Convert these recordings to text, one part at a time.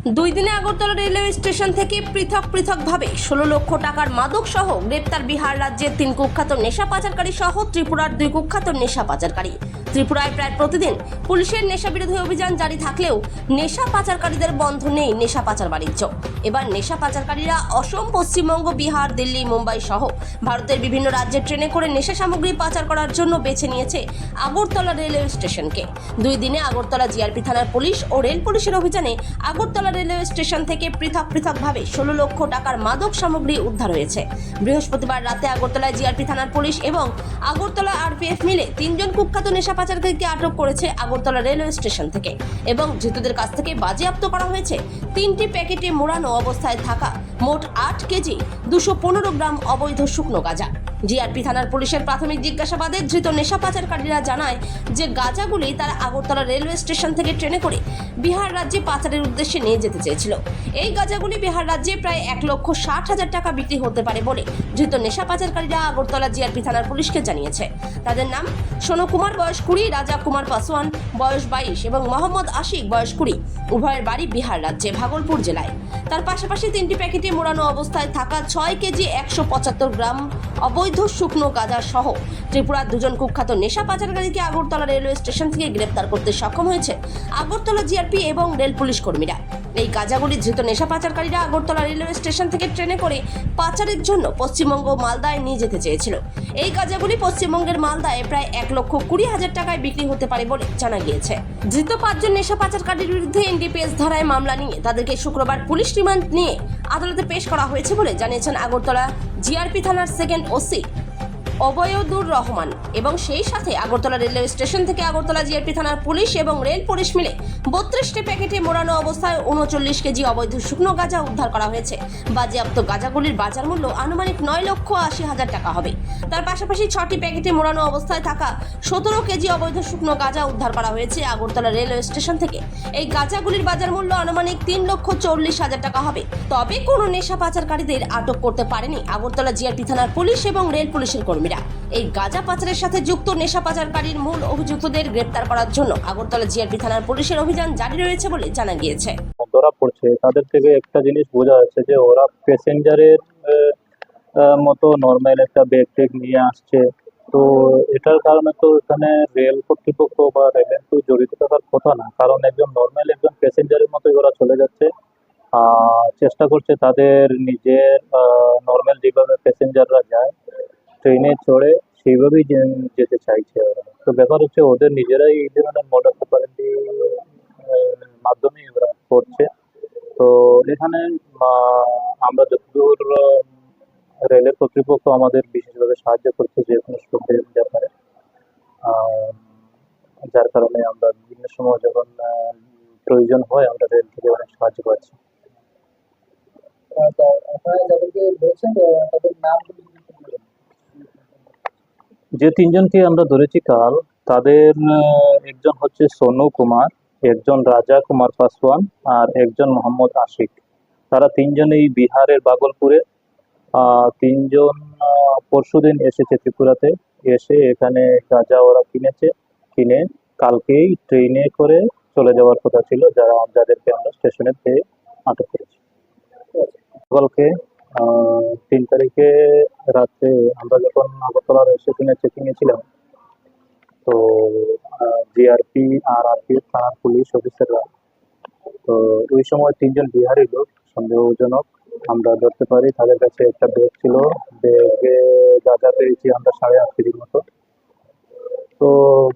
দুই দিনে Agartala railway station থেকে পৃথক পৃথকভাবে ষোলো লক্ষ টাকার মাদক সহ গ্রেপ্তার বিহার রাজ্যের তিন কুখ্যাত নেশা পাচারকারী সহ ত্রিপুরার দুই কুখ্যাত নেশা পাচারকারী। ত্রিপুরায় প্রায় প্রতিদিন পুলিশের নেশা বিরোধী অভিযান জারি থাকলেও নেশা পাচারকারীদের বন্ধ নেই নেশা পাচার বাণিজ্য। এবার নেশা পাচারকারীরা অসম, পশ্চিমবঙ্গ, বিহার, দিল্লি, মুম্বাই সহ ভারতের বিভিন্ন রাজ্যে ট্রেনে করে নেশা সামগ্রী পাচার করার জন্য বেছে নিয়েছে আগরতলা রেলওয়ে স্টেশনকে। দুই দিনে আগরতলা জিআরপি থানার পুলিশ ও রেল পুলিশের অভিযানে আগরতলা রেলওয়ে স্টেশন থেকে পৃথক পৃথকভাবে ষোলো লক্ষ টাকার মাদক সামগ্রী উদ্ধার হয়েছে। বৃহস্পতিবার রাতে আগরতলায় জিআরপি থানার পুলিশ এবং আগরতলা আরপিএফ মিলে তিনজন কুখ্যাত নেশা পাচারকারীকে আটক করেছে আগরতলা রেলওয়ে স্টেশন থেকে এবং ধৃতদের কাছ থেকে বাজেয়াপ্ত করা হয়েছে তিনটি প্যাকেটে মোড়ানো অবস্থায় থাকা মোট আট কেজি দুশো পনেরো গ্রাম অবৈধ শুকনো গাঁজা। জিআরপি থানার পুলিশের প্রাথমিক জিজ্ঞাসাবাদে ধৃত নেশা পাচারকারীরা জানায় যে গাঁজাগুলি তারা আগরতলা রেলওয়ে স্টেশন থেকে ট্রেনে করে বিহার রাজ্যে পাচারের উদ্দেশ্যে নিয়ে যেতে চেয়েছিল। এই গাঁজাগুলি বিহার রাজ্যে প্রায় এক লক্ষ ষাট হাজার টাকা বিক্রি হতে পারে বলে ধৃত নেশা পাচারকারীরা আগরতলা জিআরপি থানার পুলিশকে জানিয়েছে। তাদের নাম সোনু কুমার, বয়স কুড়ি, রাজা কুমার পাসওয়ান বয়স বাইশ এবং মোহাম্মদ আশিক, বয়স কুড়ি। উভয়ের বাড়ি বিহার রাজ্যে, ভাগলপুর জেলায়। তার পাশাপাশি তিনটি প্যাকেটে মোড়ানো অবস্থায় থাকা ছয় কেজি একশো পঁচাত্তর গ্রাম অবৈধ শুকনো গাঁজা সহ ত্রিপুরার দুজন কুখ্যাত নেশা পাচারকারীকে আগরতলা রেলওয়ে স্টেশন থেকে গ্রেপ্তার করতে সক্ষম হয়েছে আগরতলা জিআরপি এবং রেল পুলিশ কর্মীরা। এই গাঁজাগুলি ধৃত নেশা পাচারকারীরা আগরতলা রেলওয়ে স্টেশন থেকে ট্রেনে করে পাচারের জন্য পশ্চিমবঙ্গ মালদায় নিয়ে যেতে চেয়েছিল। এই গাঁজাগুলি পশ্চিমবঙ্গের মালদায় প্রায় এক লক্ষ কুড়ি হাজার টাকায় বিক্রি হতে পারে বলে জানা গিয়েছে। ধৃত পাঁচজন নেশা পাচারকারীর বিরুদ্ধে এনডিপিএস ধারায় মামলা নিয়ে তাদেরকে শুক্রবার পুলিশ রিমান্ড নিয়ে আদালতে পেশ করা হয়েছে বলে জানিয়েছেন আগরতলা জিআরপি থানার সেকেন্ড ওসি অবয়দুর রহমান। এবং সেই সাথে আগরতলা রেলওয়ে স্টেশন থেকে আগরতলা জিআরপি থানার পুলিশ এবং রেল পুলিশ মিলে বত্রিশটি প্যাকেটে মোড়ানো অবস্থায় উনচল্লিশ কেজি অবৈধ শুকনো গাঁজা উদ্ধার করা হয়েছে। বাজেয়াপ্ত গাঁজাগুলির বাজার মূল্য আনুমানিক নয় লক্ষ আশি হাজার টাকা হবে। তার পাশাপাশি ছটি প্যাকেটে মোড়ানো অবস্থায় থাকা সতেরো কেজি অবৈধ শুকনো গাঁজা উদ্ধার করা হয়েছে আগরতলা রেলওয়ে স্টেশন থেকে। এই গাঁজাগুলির বাজার মূল্য আনুমানিক তিন লক্ষ চল্লিশ হাজার টাকা হবে। তবে কোনো নেশা পাচারকারীদের আটক করতে পারেনি আগরতলা জিআরপি থানার পুলিশ এবং রেল পুলিশের কর্মীরা। এই গাঁজা পাচারের সাথে যুক্ত নেশা পাচারকারীর মূল অভিযুক্তদের গ্রেপ্তার করার জন্য আগরতলা জিআরপি থানার পুলিশের অভিযান জারি রয়েছে বলে জানা গিয়েছে। ধরা পড়ছে। তাদের থেকে একটা জিনিস বোঝা যাচ্ছে যে ওরা প্যাসেঞ্জারের মতো নর্মাল একটা ব্যাগ ট্যাগ নিয়ে আসছে। তো এটার কারণে তো এখানে রেল কর্তৃপক্ষ বা রেলের তো জড়িত থাকার কথা না। কারণ একজন নর্মাল একজন প্যাসেঞ্জারের মতোই ওরা চলে যাচ্ছে। চেষ্টা করছে তাদের নিজের নর্মাল যেভাবে প্যাসেঞ্জাররা যায় ট্রেনে চড়ে সেইভাবেই যেতে চাইছে ওরা। তো ব্যাপার হচ্ছে ওদের নিজেরাই এই ধরনের মডার অপারেন্ডি মাধ্যমে ওরা করছে। তো এখানে আমরা যতদূর রেলের কর্তৃপক্ষ আমাদের বিশেষভাবে সাহায্য করছে যে কোনো স্টুডেন্ট ব্যাপারে যার কারণে আমরা বিভিন্ন সময় যখন প্রয়োজন হয় আমরা রেল থেকে অনেক সাহায্য পাচ্ছি। আপনারা যাদেরকে বলছেন, তাদের বলবেন। যে তিনজনকে আমরা ধরেছি কাল তাদের একজন হচ্ছে সোনু কুমার একজন রাজা কুমার পাসওয়ান আর একজন মোহাম্মদ আশিক। তারা তিনজনেই বিহারের বাগলপুরে। তিনজন পরশুদিন এসেছে ত্রিপুরাতে। এসে এখানে গাঁজা ওরা কিনেছে কিনে কালকেই ট্রেনে করে চলে যাওয়ার কথা ছিল যারা যাদেরকে আমরা স্টেশনে পেয়ে আটক করেছি। গতকালকে আহ, তিন তারিখে রাত্রে আমরা যখন আগরতলার স্টেশনে চেকিং এ ছিলাম, তো জিআরপি আর আরপি থানার পুলিশ অফিসাররা, তো ওই সময় তিনজন বিহারি লোক সন্দেহজনক আমরা ধরতে পারি, তাদের কাছে একটা ব্যাগ ছিল। ব্যাগে গাঁজা পেয়েছি আমরা সাড়ে আট কেজির মতো। তো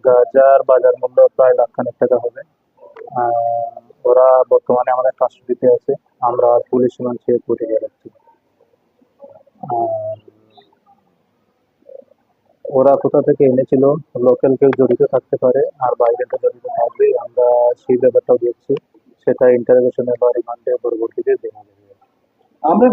গাজার বাজার মূল্য প্রায় লাখখানেক টাকা হবে। ওরা বর্তমানে আমাদের কাস্টডিতে আছে। আমরা পুলিশ মানছে কোর্টে যাচ্ছি ওরা কোথা থেকে এনেছিল? লোকাল কেউ জড়িত থাকতে পারে, আর বাইরে তো জড়িত থাকবে আমরা সেই ব্যাপারটাও দেখছি। সেটা ইন্টারোগেশনে বা রিমান্ডে পরবর্তীতে দেখা যাবে। আমরা